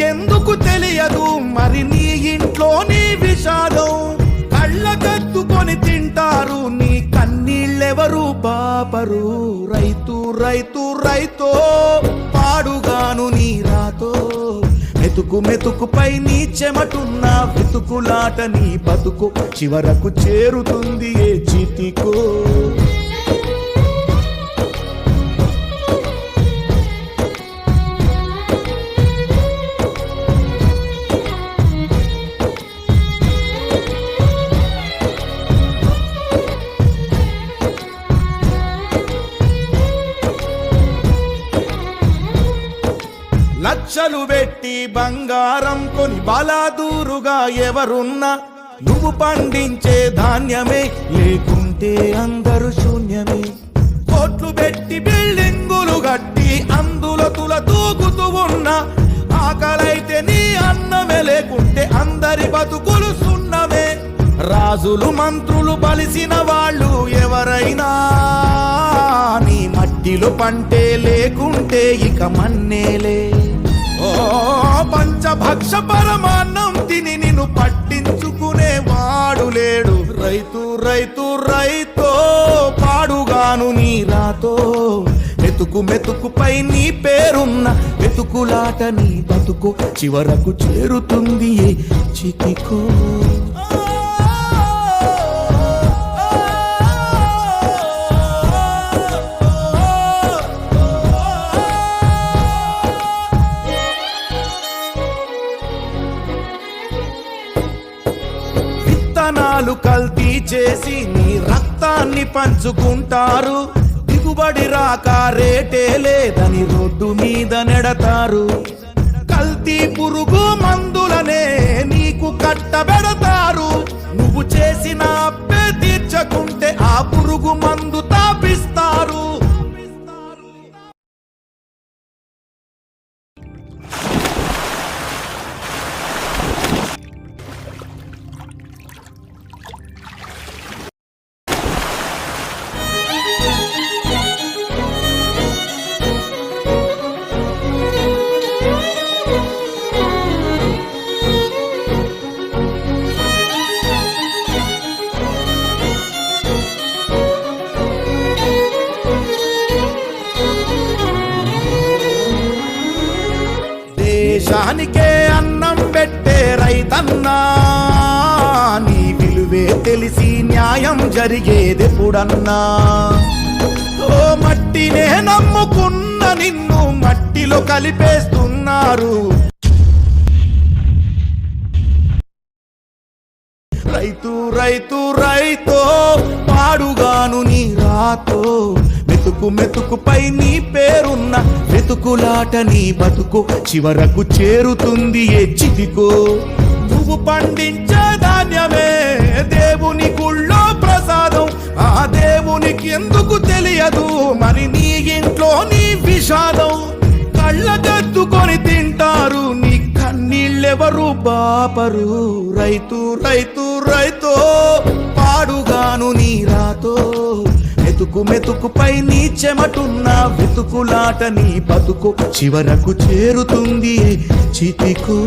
నీకెందుకు తెలియదు? మరి నీ ఇంట్లోనే విషాదం కళ్ళ కత్తుకొని తింటారు. నీ కన్నీళ్ళెవరు పాపరు? రైతు రైతు రైతో పాడుగాను నీ రాతో. మెతుకు మెతుకుపై నీ చెమటున్న వెతుకులాట నీ బతుకు చివరకు చేరుతుంది ఏ చితికో లక్షలు పెట్టి బంగారం కొని బలాదూరుగా ఎవరున్నా నువ్వు పండించే ధాన్యమే లేకుంటే అందరూ శూన్యమే. కోట్లు పెట్టి బిల్డింగులు కట్టి అందులో తుల తూగుతూ ఉన్నా ఆకలైతే నీ అన్నమే లేకుంటే అందరి బతుకులు సున్నమే. రాజులు మంత్రులు బలిసిన వాళ్ళు ఎవరైనా నీ మట్టిలో పంటే లేకుంటే ఇక మన్నేలే. పంచభక్ష పరమాన్నం తిని నిన్ను పట్టించుకునే వాడు లేడు. రైతు రైతు రైతో పాడుగాను నీ రాతో. మెతుకు మెతుకుపై నీ పేరున్న మెతుకులాట నీ బతుకు చివరకు చేరుతుంది చికికో. చితికో కల్తీ చేసి నీ రక్తాన్ని పంచుకుంటారు. దిగుబడి రాక రేటే లేదని రోడ్డు మీద నెడతారు. కల్తీ పురుగు మందుల దానికే అన్నం పెట్టే రైతన్నా. నీ విలువే తెలిసి న్యాయం జరిగేదెప్పుడన్నా. ఓ మట్టినే నమ్ముకున్న నిన్ను మట్టిలో కలిపేస్తున్నారు. రైతు రైతు రైతో పాడుగాను నీ రాతో. మెతుకు మెతుకుపై నీ పేరున్న వెతుకులాట నీ బతుకు చివరకు చేరుతుంది ఏ చితికో నువ్వు పండించే ధాన్యమే దేవుని గుళ్ళో ప్రసాదం. ఆ దేవునికి ఎందుకు తెలియదు? మరి నీ ఇంట్లో నీ విషాదం. కళ్ళ కత్తుకొని తింటారు నీ కన్నీళ్ళెవరు బాపరు. రైతు రైతు రైతో పాడుగాను నీ రాతో. మెతుకు మెతుకుపై నీ చెమటున్న వెతుకులాట నీ బతుకు చివరకు చేరుతుంది చితికు